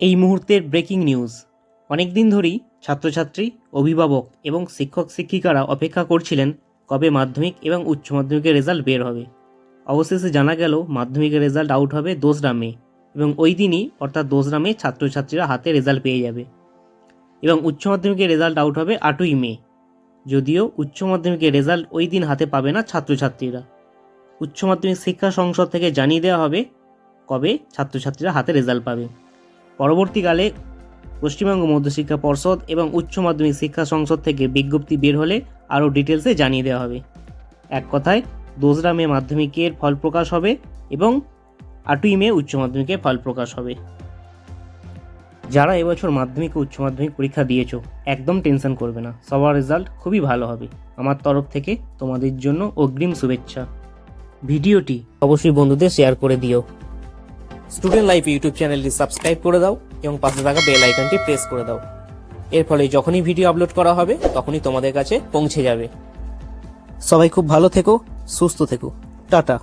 এই মুহূর্তের breaking news অনেক দিন ধরেই ছাত্রছাত্রী, অভিভাবক এবং শিক্ষক শিক্ষিকারা অপেক্ষা করছিলেন কবে মাধ্যমিক এবং উচ্চ মাধ্যমিকের রেজাল্ট বের হবে। অবশেষে জানা গেল মাধ্যমিকের রেজাল্ট আউট হবে দোসরা মে এবং ওই দিনই অর্থাৎ দোসরা মে ছাত্রছাত্রীরা হাতে রেজাল্ট পেয়ে যাবে। এবং উচ্চ মাধ্যমিকের রেজাল্ট আউট হবে আটই মে। যদিও উচ্চ মাধ্যমিকের রেজাল্ট ওই দিন হাতে পাবে না ছাত্রছাত্রীরা। উচ্চ মাধ্যমিক শিক্ষা সংসদ থেকে জানিয়ে দেওয়া হবে কবে ছাত্রছাত্রীরা হাতে রেজাল্ট পাবে। পরবর্তীকালে পশ্চিমবঙ্গ মধ্যশিক্ষা পর্ষদ এবং উচ্চ মাধ্যমিক শিক্ষা সংসদ থেকে বিজ্ঞপ্তি বের হলে আরও ডিটেলসে জানিয়ে দেওয়া হবে। এক কথায়, দোসরা মে মাধ্যমিকের ফল প্রকাশ হবে এবং আটই মে উচ্চ মাধ্যমিকের ফল প্রকাশ হবে। যারা এবছর মাধ্যমিক ও উচ্চ মাধ্যমিক পরীক্ষা দিয়েছ, একদম টেনশন করবে না। সবার রেজাল্ট খুবই ভালো হবে। আমার তরফ থেকে তোমাদের জন্য অগ্রিম শুভেচ্ছা। ভিডিওটি অবশ্যই বন্ধুদের শেয়ার করে দিও। স্টুডেন্ট লাইফ ইউটিউব চ্যানেলটি সাবস্ক্রাইব করে দাও এবং পাশে থাকা বেল আইকনটি প্রেস করে দাও। এর ফলে যখনই ভিডিও আপলোড করা হবে, তখনই তোমাদের কাছে পৌঁছে যাবে। সবাই খুব ভালো থেকো, সুস্থ থেকো। টাটা।